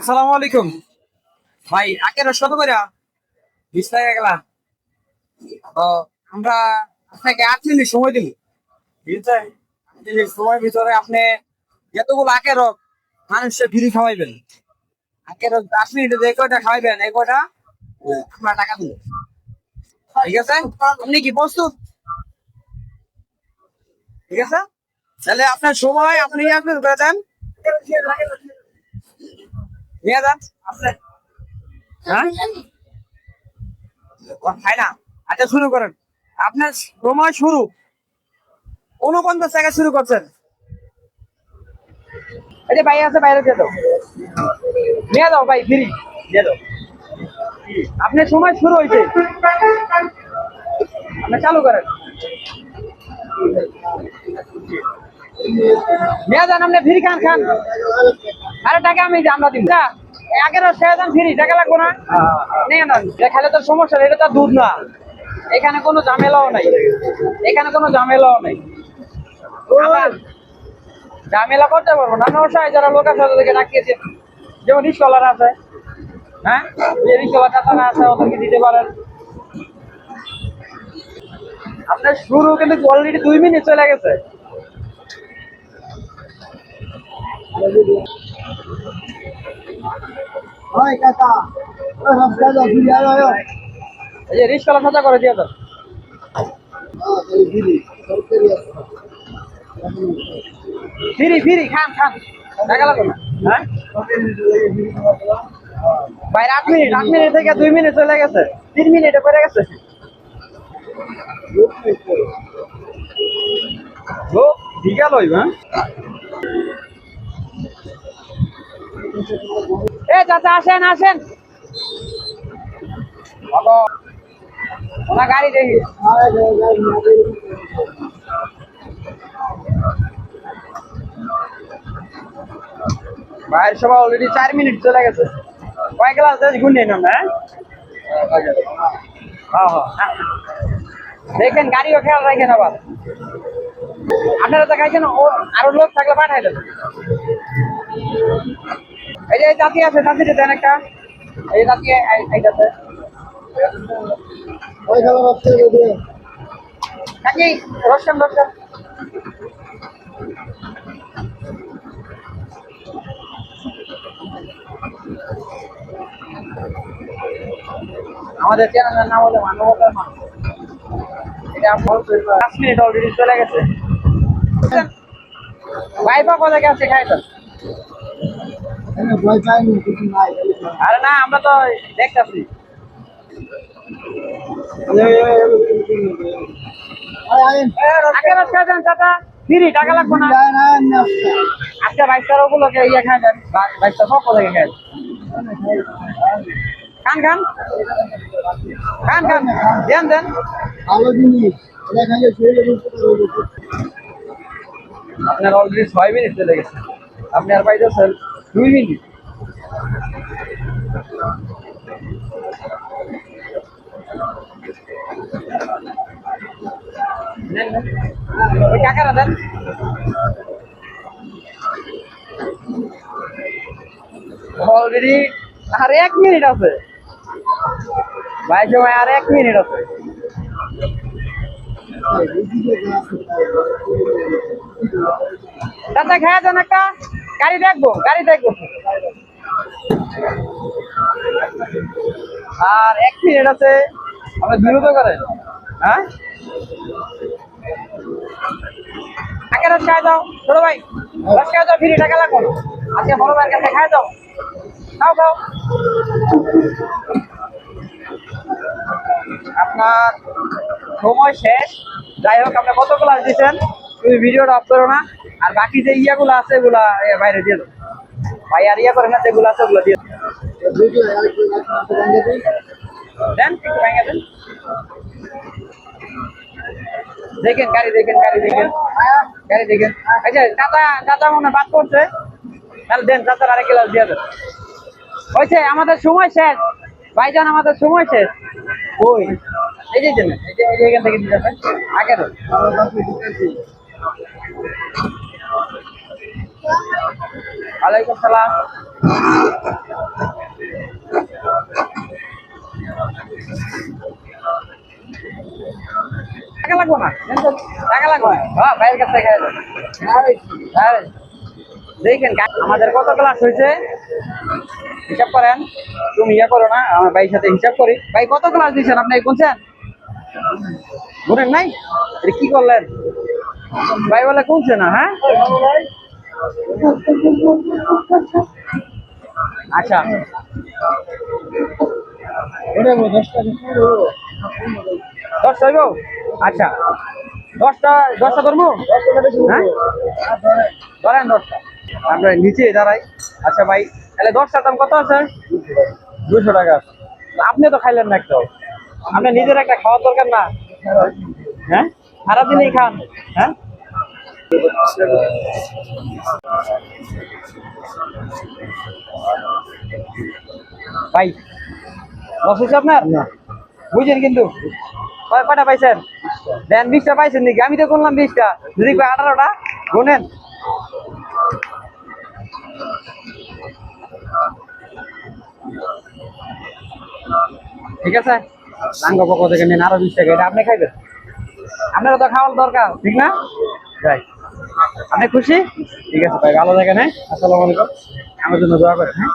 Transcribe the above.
আসসালামু আলাইকুম। ভাই আকের কত করে? বিশ টাকা গেলা তো আমরা আপনাকে আট মিনিট সময় আছে সময়ের ভিতরে আপনি যতগুলো আকের মানুষকে ফ্রি খাওয়াইবেন। আকের আট মিনিটে যে কয়টা খাওয়াইবেন এই কয়টা? আমরা টাকা দিব। ঠিক আছে? আপনি কি প্রস্তুত? ঠিক আছে? তাহলে আপনার সময় আপনি আপনি দেন। হ্যাঁ? আচ্ছা শুরু করেন। আপনার সময় শুরু। উনপঞ্চাশ টাকা শুরু করছেন। যে ভাই আছে, বাইরে দিয়ে নিয়ে দাও ভাই, ফ্রি। দিয়ে দাও। আপনার সময় শুরু হয়েছে। আপনি চালু করেন। নিয়ে যান, আপনি ফ্রি খান খান। আরে টাকা আমি আমরা দিব। না আগের দাম ফ্রি টাকা লাগবো না। নিয়ে নেন। খেলে তো সমস্যা এটা তো দুধ না। এখানে কোনো ঝামেলাও নাই। এখানে কোনো ঝামেলাও নাই। ঝামেলা করতে পারব না। অসহায় যারা লোক আছে, ওদেরকে ডাকিয়েছে। যেমন রিস্কলার আছে। হ্যাঁ? যে রিস্কলার চাচারা আছে, ওদেরকে দিতে পারেন। আপনার শুরু কিন্তু অলরেডি দুই মিনিট চলে গেছে। Oi, Kata. Oi, Rafaela, filha, oi, oi. এই যে রিস্কলার সাজা করে দিয়ে queria. ফিরি ফিরি খান খান। টাকা লাগবে না। হ্যাঁ? বাইরে আট মিনিট আট মিনিট থেকে দুই মিনিট চলে গেছে। তিন মিনিটে পড়ে গেছে। ও বিকাল হইব এ চাচা, আসেন আসেন। গাড়ি সবাই অলরেডি চার মিনিট চলে গেছে। কয় গ্লাস দেশ গুনে না হ্যাঁ? হ্যাঁ হ্যাঁ। দেখেন, গাড়িও খেয়াল রাখেন আবার। আপনারা তো খাইছেন আরও লোক থাকলে পাঠাই দেন এই জাতি আছে দেন একটা এই জাতি এই- এইটাতে রসম রসম আমাদের চ্যানেলের নাম হলো মানবতার মানুষ এটা পাঁচ মিনিট অলরেডি চলে গেছে। ভাইপা কোথায় গেছে খাইতো? Ela আরে না, আমরা তো দেখতেছি। খান খান। খান দেন আপনার অলরেডি ছয় মিনিট চলে গেছে। আপনি আর পাইতেছেন দুই মিনিট টাকাটা দেন অলরেডি আর এক মিনিট আছে। ভাই সময় আর এক মিনিট আছে। দাদা খেয়ে দেন একটা। গাড়ি দেখব গাড়ি দেখব। আর এক মিনিট আছে। আপনি দ্রুত করেন। হ্যাঁ? আগে খাই দাও। ছোট ভাই রাত খাই দাও ফিরি টাকা লাগবো। আজকে বড় ভাইয়ের কাছে খাই দাও। খাও খাও। আপনার সময় শেষ। যাই হোক আপনি কত ক্লাস দিচ্ছেন তুমি ভিডিওটা অফ করো না, আর বাকি যে ইয়াগুলো আছে এগুলা বাইরে দিয়ে দাও। ভাই আর ইয়া করে না, যেগুলো আছে ওগুলো দিয়ে। দেন ভেঙে দেন। দেখেন, গাড়ি দেখেন গাড়ি দেখেন। গাড়ি দেখেন। চাচা মনে বাদ করছে তাহলে দেন, চাচার আরেক গ্লাস দিয়ে দেন। হয়েছে, আমাদের সময় শেষ। ভাইজান, আমাদের সময় শেষ। ওই এই যে এই যে এখান থেকে দিতে হবে আগে হ্যাঁ দেখেন, আমাদের কত ক্লাস হয়েছে? হিসাব করেন। তুমি ইয়ে করো না, আমার ভাইয়ের সাথে হিসাব করি। ভাই, কত ক্লাস দিয়েছেন আপনি গুনছেন গুনেন নাই? কি করলেন? ভাই বলে গুনছে না হ্যাঁ? আচ্ছা। হইব আচ্ছা। দশটা দশটা ধরবো হ্যাঁ? ধরেন দশটা। আমরা নিচে দাঁড়াই। আচ্ছা ভাই তাহলে দশটার দাম কত আছে? দুশো টাকা আপনি তো খাইলেন না একটু আপনার নিজের একটা খাওয়ার দরকার না। হ্যাঁ? সারাদিনই খান। হ্যাঁ? ভাই লস হয়েছে আপনার? বুঝছেন কিন্তু। কটা পাইছেন? দেন বিশটা পাইছেন নাকি? আমি তো করলাম বিশটা। যদি কয় আঠারোটা গুনেন। ঠিক আছে? রাঙ্গ পক্ষ থেকে নেন আরও বিশ টাকা এটা আপনি খাইবেন? আপনারও তো খাওয়ার দরকার ঠিক না? যাই। আমি খুশি? ঠিক আছে ভাই ভালো থাকেন হ্যাঁ? আসসালামু আলাইকুম। আমার জন্য দোয়া করেন হ্যাঁ?